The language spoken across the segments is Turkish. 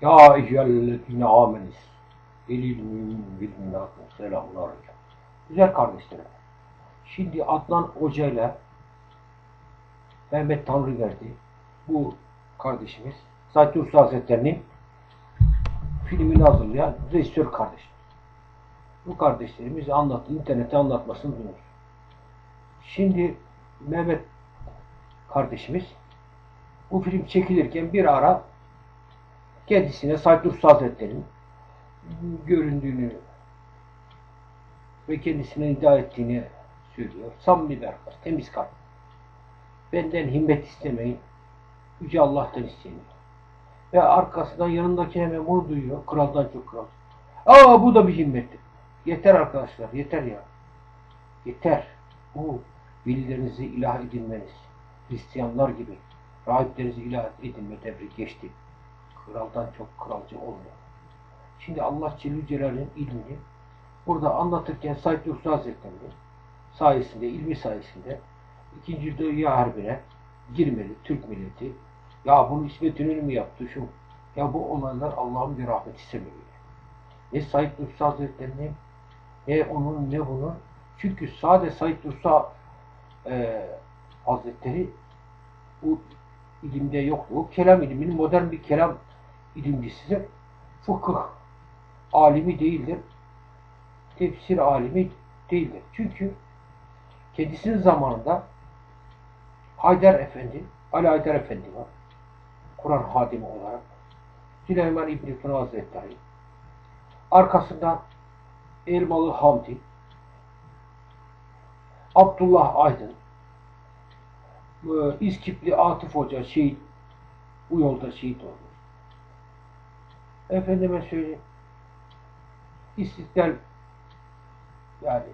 Ya eyyühellezine amenis. Elil mümin bilminnâkum selamun aleyküm. Güzel kardeşlerim. Şimdi Adnan Hoca ile Mehmet Tanrıverdi bu kardeşimiz Said Nursi Hazretleri'nin filmini hazırlayan rejisör kardeş. Bu kardeşlerimiz anlattı, internete anlatmasını duyuyoruz. Şimdi Mehmet kardeşimiz bu film çekilirken bir ara kendisine Said Nursi Hazretleri'nin göründüğünü ve kendisine iddia ettiğini söylüyor. Samimi bir arkadaş, temiz kalp. Benden himmet istemeyin. Yüce Allah'tan isteyin. Ve arkasından yanındaki hemen bunu duyuyor. Kraldan çok kral. Aa bu da bir himmettir. Yeter arkadaşlar, yeter ya. Yeter. Bu velilerinizi ilah edinmeniz. Hristiyanlar gibi rahiplerinizi ilah edinme devri geçti. Kraldan çok kralcı olmuyor. Şimdi Allah Celle Celal'in ilmini burada anlatırken Said Nursi Hazretleri'nin sayesinde, ilmi sayesinde İkinci Dünya Harbi'ne girmedi Türk milleti. Ya bunu İsmet İnönü mü yaptı şu? Ya bu olaylar Allah'ın bir rahmeti sebebiyle. Ne Said Nursi Hazretleri'nin ne onun ne bunun. Çünkü sade Said Nursi e, Hazretleri bu ilimde yoktu. O kelam iliminin modern bir kelam ilimcisidir. Fıkıh alimi değildir. Tefsir alimi değildir. Çünkü kendisinin zamanında Haydar Efendi, Ali Haydar Efendi var. Kur'an hadimi olarak. Süleyman İbni Tuna Hazretleri. Arkasından Elmalı Hamdi, Abdullah Aydın, e, İskipli Atıf Hoca şehit, bu yolda şehit olmuş. Efendime söyleyeyim, İstiklal yani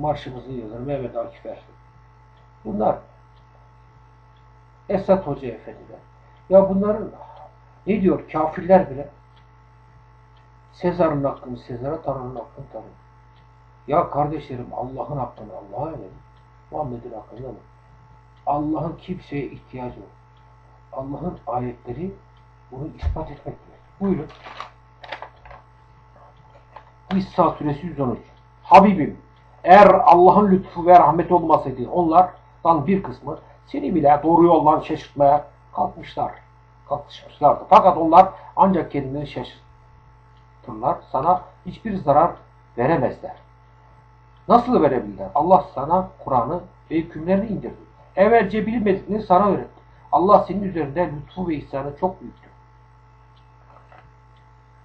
marşımızı yazar Mehmet Akif Ersoy. Bunlar Esat Hoca Efendiler. Ya bunların ne diyor kafirler bile Sezar'ın hakkını Sezar'a, Tanrı'nın hakkını Tanrı'ya. Ya kardeşlerim Allah'ın hakkını Allah'a verin. Muhammed'in hakkını verin. Allah'ın kimseye ihtiyacı yok. Allah'ın ayetleri bunu ispat etmektedir. Buyurun. İsa suresi 113. Habibim eğer Allah'ın lütfu ve rahmeti olmasaydı onlardan bir kısmı seni bile doğru yoldan şaşırtmaya kalkmışlar. Kalkışmışlardı. Fakat onlar ancak kendilerini şaşırtırlar. Sana hiçbir zarar veremezler. Nasıl verebilirler? Allah sana Kur'an'ı ve hükümlerini indirdi. Evvelce bilmediklerini sana öğretti. Allah senin üzerinde lütfu ve ihsanı çok büyüktür.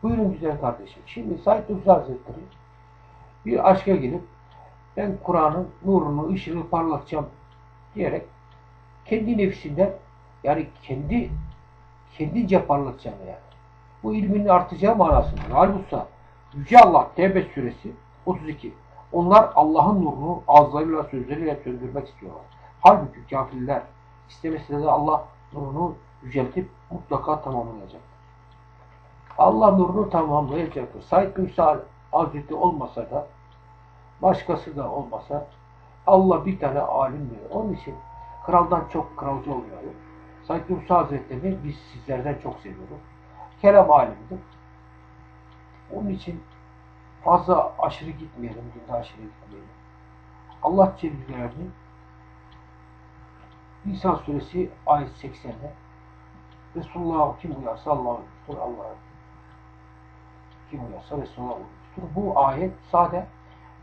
Buyurun güzel kardeşim. Şimdi Said Nursi Hazretleri bir aşka gelip ben Kur'an'ın nurunu, ışığını parlatacağım diyerek kendi nefsinden yani kendi kendince parlatacağım yani. Bu ilminin artacağı manasında. Halbuki Yüce Allah Tevbe suresi 32. Onlar Allah'ın nurunu ağızlarıyla sözleriyle söndürmek istiyorlar. Halbuki kafirler istemese de Allah nurunu yüceltip mutlaka tamamlayacak. Allah nurunu tamamlayacaktır. Said Musa Hazreti olmasa da başkası da olmasa Allah bir tane alim verir. Onun için kraldan çok kralcı olmayalım. Said Musa Hazretleri'ni biz sizlerden çok seviyoruz. Kelam alimidir. Onun için fazla aşırı gitmeyelim, dinde aşırı gitmeyelim. Allah Celle İsa suresi ayet 80'de Resulullah kim uyarsa Allah'a. Allah'a kim uyarsa Resulullah'a uymuştur. Bu ayet sade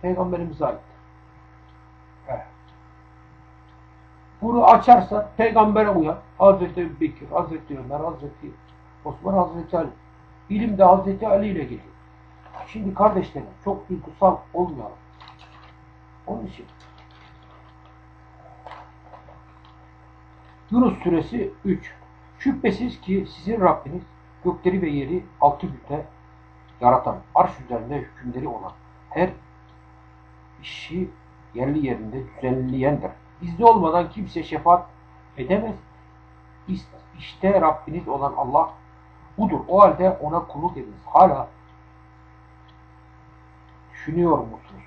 Peygamberimize aittir. Bunu açarsa peygambere uyar. Hazreti Bekir, Hazreti Ömer, Hazreti Osman, Hazreti Ali. İlim de Hazreti Ali ile geliyor. Şimdi kardeşlerim çok duygusal olmayalım. Onun için Yunus suresi 3 Şüphesiz ki sizin Rabbiniz gökleri ve yeri altı günde yaratan, arş üzerinde hükümleri olan, her işi yerli yerinde düzenleyendir. Bizde olmadan kimse şefaat edemez. İşte Rabbiniz olan Allah budur. O halde ona kulluk ediniz. Hala düşünüyor musunuz?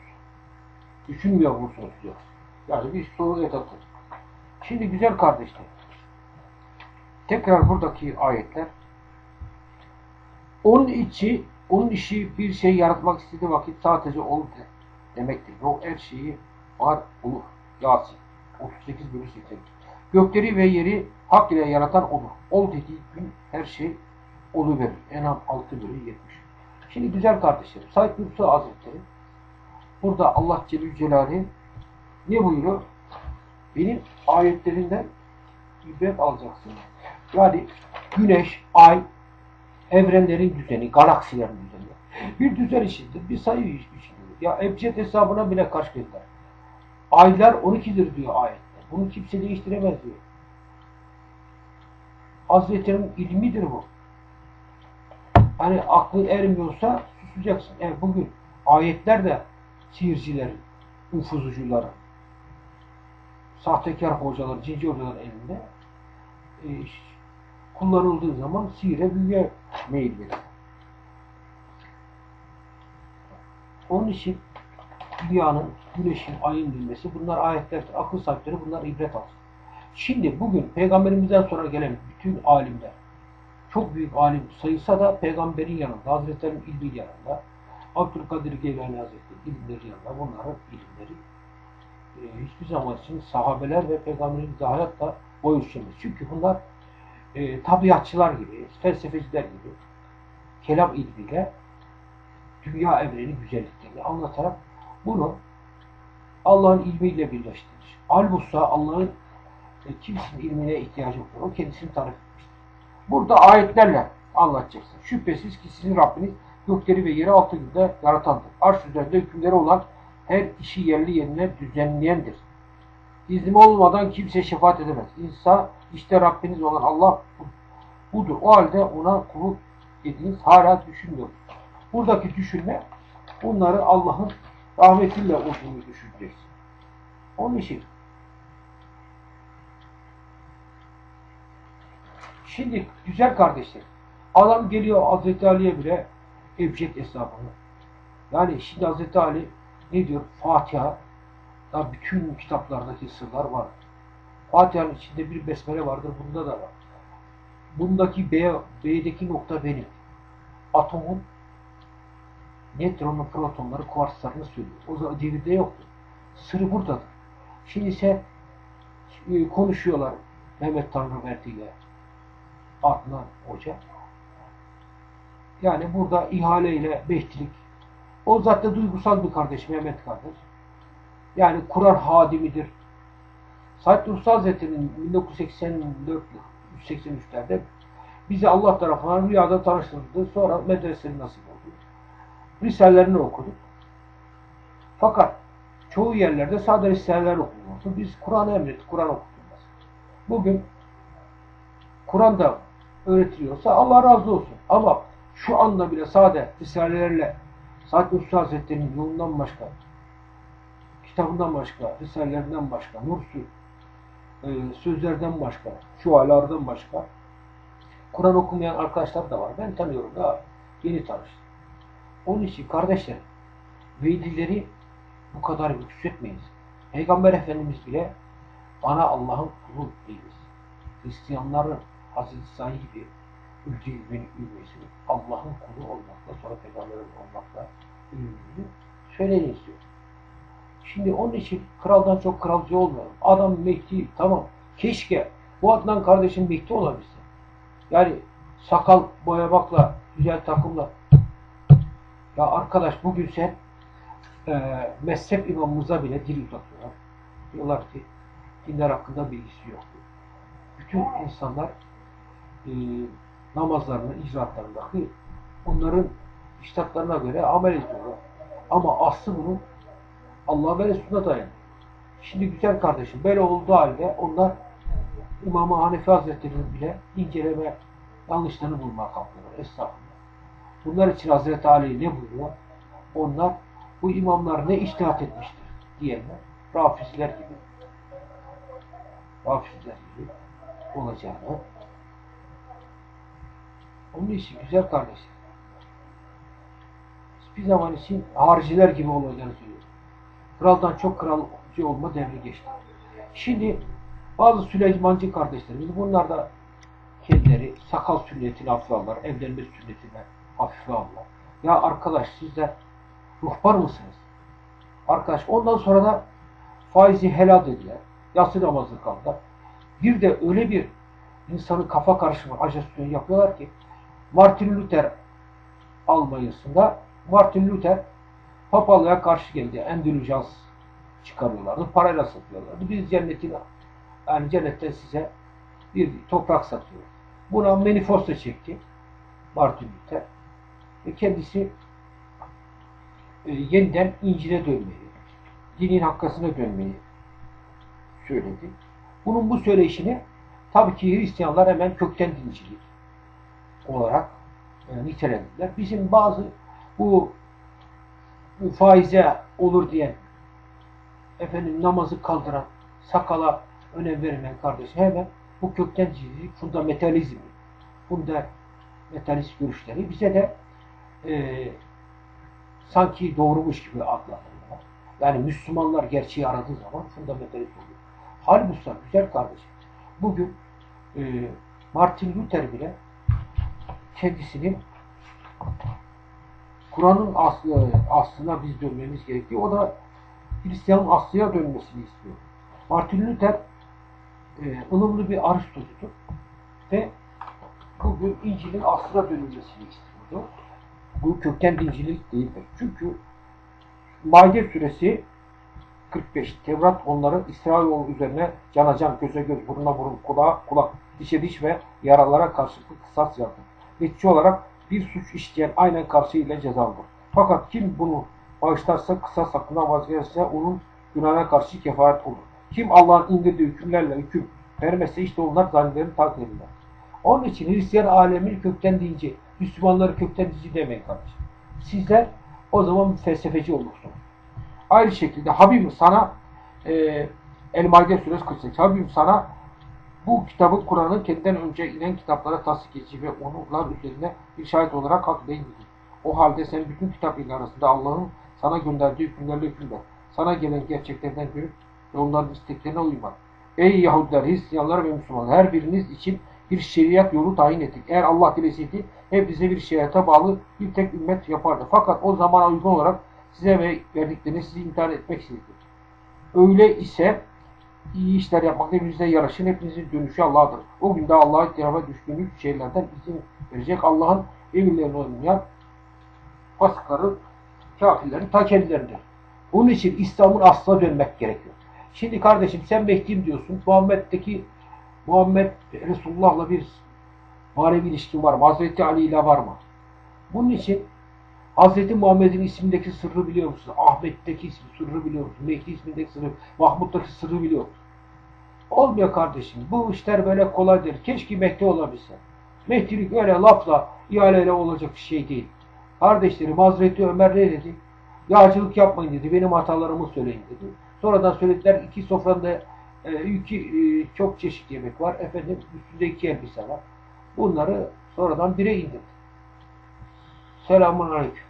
Düşünmüyor musunuz diyor. Yani bir soru edatır. Şimdi güzel kardeşler. Tekrar buradaki ayetler Onun içi, onun işi bir şey yaratmak istediği vakit sadece ol de- demektir. Ve o her şeyi var olur. Yasin. 38 bölü 80. Gökleri ve yeri hak ile yaratan olur. Ol dediği gün her şey oluverir. Enam 6 bölü 70. Şimdi güzel kardeşlerim, Said Nursi Hazretleri burada Allah Celle Celaluhu ne buyuruyor? Benim ayetlerinden ibret alacaksın. Yani güneş, ay, evrenlerin düzeni, galaksilerin düzeni. Bir düzen içindir, bir sayı içindir. Ya ebced hesabına bile kaç dediler. Aylar 12'dir diyor ayette. Bunu kimse değiştiremez diyor. Hazretleri'nin ilmidir bu. Hani aklın ermiyorsa susacaksın. Yani bugün ayetler de sihircilerin, nüfuzucuların, sahtekar hocalar, cici hocaların elinde e, kullanıldığı zaman sihire büyüye meyil verir. Onun için dünyanın, güneşin, ayın bilmesi bunlar ayetlerdir. Akıl sahipleri bunlar ibret alsın. Şimdi bugün peygamberimizden sonra gelen bütün alimler çok büyük alim sayılsa da peygamberin yanında, Hazretleri'nin ilmi yanında, Abdülkadir Geylani Hazretleri ilimleri yanında bunların ilimleri e, hiçbir zaman için sahabeler ve peygamberimiz hayatta boy ölçemez. Çünkü bunlar e, tabiatçılar gibi, felsefeciler gibi kelam ilmiyle dünya evreni güzelliklerini anlatarak bunu Allah'ın ilmiyle birleştirir. Halbuki Allah'ın e, kimsenin ilmine ihtiyacı yoktur. O kendisini tarif etmiştir. Burada ayetlerle anlatacaksın. Şüphesiz ki sizin Rabbiniz gökleri ve yeri altı günde yaratandır. Arş üzerinde hükümleri olan her işi yerli yerine düzenleyendir. İzni olmadan kimse şefaat edemez. İnsan işte Rabbiniz olan Allah budur. O halde ona kulluk ediniz hala düşünmüyor. Buradaki düşünme bunları Allah'ın rahmetiyle olduğunu düşüneceksin. Onun için Şimdi güzel kardeşler, adam geliyor Hazreti Ali'ye bile ebced hesabını. Yani şimdi Hazreti Ali ne diyor? Fatiha, bütün kitaplardaki sırlar var. Fatiha'nın içinde bir besmele vardır, bunda da var. Bundaki B, B'deki nokta benim. Atomun nötronu, protonları, kuartslarını söylüyor. O zaman devirde yoktu. Sırrı buradadır. Şimdi ise e, konuşuyorlar Mehmet Tanrıverdi ile Adnan Hoca. Yani burada ihaleyle behtilik. O zaten duygusal bir kardeş Mehmet kardeş. Yani Kur'an hadimidir. Said Nursi Hazretleri'nin 1984-83'lerde bizi Allah tarafından rüyada tanıştırdı. Sonra medreseli nasip oldu. Risalelerini okuduk. Fakat çoğu yerlerde sadece risaleler okunurdu. Biz Kur'an'ı emrettik, Kur'an okutulmaz. Bugün Kur'an'da öğretiliyorsa Allah razı olsun. Ama şu anda bile sade risalelerle Said Nursi Hazretleri'nin yolundan başka, kitabından başka, risalelerinden başka, nursu, e, sözlerden başka, şualardan başka Kur'an okumayan arkadaşlar da var. Ben tanıyorum daha yeni tanıştım. Onun için kardeşler velileri bu kadar yükseltmeyiz. Peygamber Efendimiz bile bana Allah'ın kulu değiliz. Hristiyanların Hazreti Sa'yı gibi ülke beni ülmesini Allah'ın kulu olmakla sonra peygamberin olmakla ülmesini söyleyin istiyor. Şimdi onun için kraldan çok kralcı olmayalım. Adam Mehdi tamam. Keşke bu Adnan kardeşim Mehdi olabilse. Yani sakal boyamakla, güzel takımla. Ya arkadaş bugün sen e, mezhep imamımıza bile dil uzatıyorlar. Diyorlar ki dinler hakkında bilgisi yok. Bütün insanlar e, namazlarını, icraatlarındaki onların iştatlarına göre amel ediyorlar. Ama aslı bunun Allah ve Resulüne dayanıyor. Şimdi güzel kardeşim böyle olduğu halde onlar İmam-ı Hanefi Hazretleri'nin bile inceleme yanlışlarını bulmaya kalkıyorlar. Estağfurullah. Bunlar için Hazreti Ali ne buyuruyor? Onlar bu imamlar ne iştihat etmiştir diyenler Rafizler gibi Rafizler gibi olacağını onun için güzel kardeşler bir zaman için hariciler gibi olacağını söylüyor. Kraldan çok kralcı olma devri geçti. Şimdi bazı Süleymancı kardeşlerimiz bunlar da kendileri sakal sünnetini hafife alırlar, evlenme sünnetine hafife aldılar. Ya arkadaş sizler ruhbar mısınız? Arkadaş ondan sonra da faizi helal dediler. Yatsı namazı kaldılar. Bir de öyle bir insanın kafa karışımı ajestisyon yapıyorlar ki Martin Luther Almanya'sında Martin Luther papalığa karşı geldi. Endülüjans çıkarıyorlardı. Parayla satıyorlardı. Biz cennetin yani cennetten size bir toprak satıyoruz. Buna manifesto çekti Martin Luther. Ve kendisi e, yeniden İncil'e dönmeyi, dinin hakkasına dönmeyi söyledi. Bunun bu söyleyişini tabii ki Hristiyanlar hemen kökten dincilik olarak e, nitelediler. Bizim bazı bu, bu faize olur diyen efendim namazı kaldıran, sakala önem verilen kardeşi hemen bu kökten dincilik, fundamentalizmi, fundamentalist görüşleri bize de e, sanki doğrumuş gibi adlandırıyorlar. Yani Müslümanlar gerçeği aradığı zaman fundamentalist oluyor. Halbuki güzel kardeşim. Bugün e, Martin Luther bile kendisinin Kur'an'ın aslı, aslına biz dönmemiz gerekiyor. O da Hristiyanın aslıya dönmesini istiyor. Martin Luther e, ılımlı bir Aristo'cudur ve bugün İncil'in aslına dönülmesini istiyordu. Bu kökten dincilik değildir. Çünkü Maide suresi 45. Tevrat onları İsrailoğlu üzerine cana can, göze göz, buruna burun, kulağa kulak, dişe diş ve yaralara karşılıklı kısas yazdı. Netice olarak bir suç işleyen aynen karşıyla cezalıdır. Fakat kim bunu bağışlarsa kısas hakkında vazgeçerse onun günahına karşı kefaret olur. Kim Allah'ın indirdiği hükümlerle hüküm vermezse işte onlar zalimlerin takdir eder. Onun için Hristiyan alemini kökten deyince, Müslümanları kökten dizi demeyin kardeşim. Sizler o zaman felsefeci olursunuz. Aynı şekilde Habibim sana e, El-Maide suresi 48. Habibim sana bu kitabı Kur'an'ın kendinden önce inen kitaplara tasdik edici ve onurlar üzerine bir şahit olarak hak değil midir? O halde sen bütün kitap ile arasında Allah'ın sana gönderdiği hükümlerle hükümler. Sana gelen gerçeklerden görüp ve onların isteklerine uymak. Ey Yahudiler, Hristiyanlar ve Müslümanlar her biriniz için bir şeriat yolu tayin ettik. Eğer Allah dileseydi hepinize bir şeriata bağlı bir tek ümmet yapardı. Fakat o zamana uygun olarak size ve verdiklerini sizi imtihan etmek istedi. Öyle ise iyi işler yapmakta bize yaraşın. Hepinizin dönüşü Allah'dır. O günde Allah'a ihtirafa düştüğünüz şeylerden izin verecek. Allah'ın emirlerini oynayan fasıkların, kafirlerin ta kendileridir. Onun için İslam'ın aslına dönmek gerekiyor. Şimdi kardeşim sen Mehdi'yim diyorsun. Muhammed'deki Muhammed Resulullah'la bir manevi ilişkin var mı? Hazreti Ali ile var mı? Bunun için Hazreti Muhammed'in ismindeki sırrı biliyor musun? Ahmet'teki ismi, sırrı biliyor musun? Mehdi ismindeki sırrı, Mahmut'taki sırrı biliyor musun? Olmuyor kardeşim. Bu işler böyle kolay değil. Keşke Mehdi olabilse. Mehdilik öyle lafla, ihaleyle olacak bir şey değil. Kardeşlerim Hazreti Ömer ne dedi? Yağcılık yapmayın dedi. Benim hatalarımı söyleyin dedi. Sonradan söylediler iki sofranda e, iki, e, çok çeşit yemek var. Efendim üstünde iki elbise var. Bunları sonradan bire indirdi. Selamun Aleyküm.